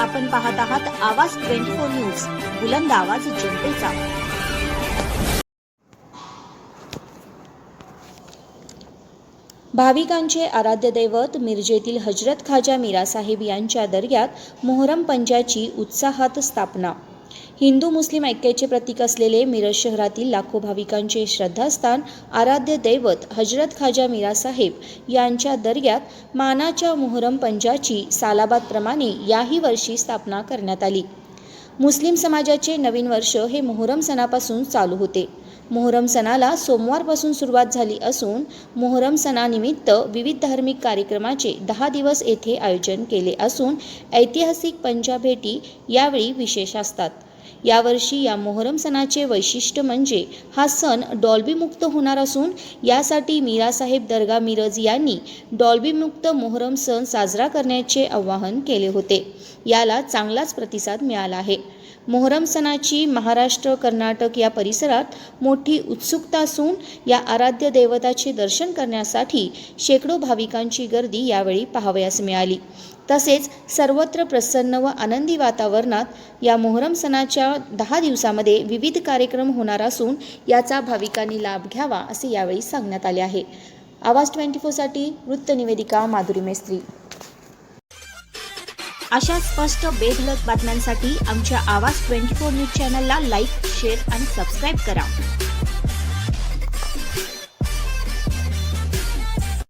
आपण पाहत आहात आवाज ट्वेंटी फोर न्यूज बुलंद आवाज जनतेचा. भाविकांचे आराध्य दैवत मिरजेतील हजरत खाजा मीरासाहेब यांच्या दर्ग्यात मोहरम पंजाची उत्साहात स्थापना. हिंदू मुस्लिम ऐक्याचे प्रतीक असलेले मिरज शहरातील लाखो भाविकांचे श्रद्धास्थान आराध्य दैवत हजरत खाजा मीरासाहेब यांच्या दर्ग्यात मानाच्या मोहरम पंजाची सालाबादप्रमाणे याही वर्षी स्थापना करण्यात आली. मुस्लिम समाजाचे नवीन वर्ष हे मोहरम सणापासून चालू होते. मोहरम सणाला सोमवारपासून सुरुवात झाली असून मोहरम सणानिमित्त विविध धार्मिक कार्यक्रमाचे दहा दिवस येथे आयोजन केले असून ऐतिहासिक पंजा भेटी यावेळी विशेष असतात. यावर्षी या मोहरम सणाचे वैशिष्ट्य म्हणजे हा सण डॉल्बीमुक्त होणार असून यासाठी मीरासाहेब दर्गा मिरज यांनी डॉल्बीमुक्त मोहरम सण साजरा करण्याचे आवाहन केले होते. याला चांगलाच प्रतिसाद मिळाला आहे. मोहरम सणाची महाराष्ट्र कर्नाटक या परिसरात मोठी उत्सुकता असून या आराध्य देवताचे दर्शन करण्यासाठी शेकडो भाविकांची गर्दी यावेळी पाहावयास मिळाली. तसेच सर्वत्र प्रसन्न व आनंदी वातावरणात या मोहरम सणाच्या दहा दिवसामध्ये विविध कार्यक्रम होणार असून याचा भाविकांनी लाभ घ्यावा असे यावेळी सांगण्यात आले आहे. आवाज ट्वेंटी फोरसाठी वृत्तनिवेदिका माधुरी मेस्त्री. अशा स्पष्ट बेधलक बातम्यांसाठी आमच्या आवाज ट्वेंटी फोर न्यूज चॅनलला लाईक शेअर आणि सबस्क्राईब करा.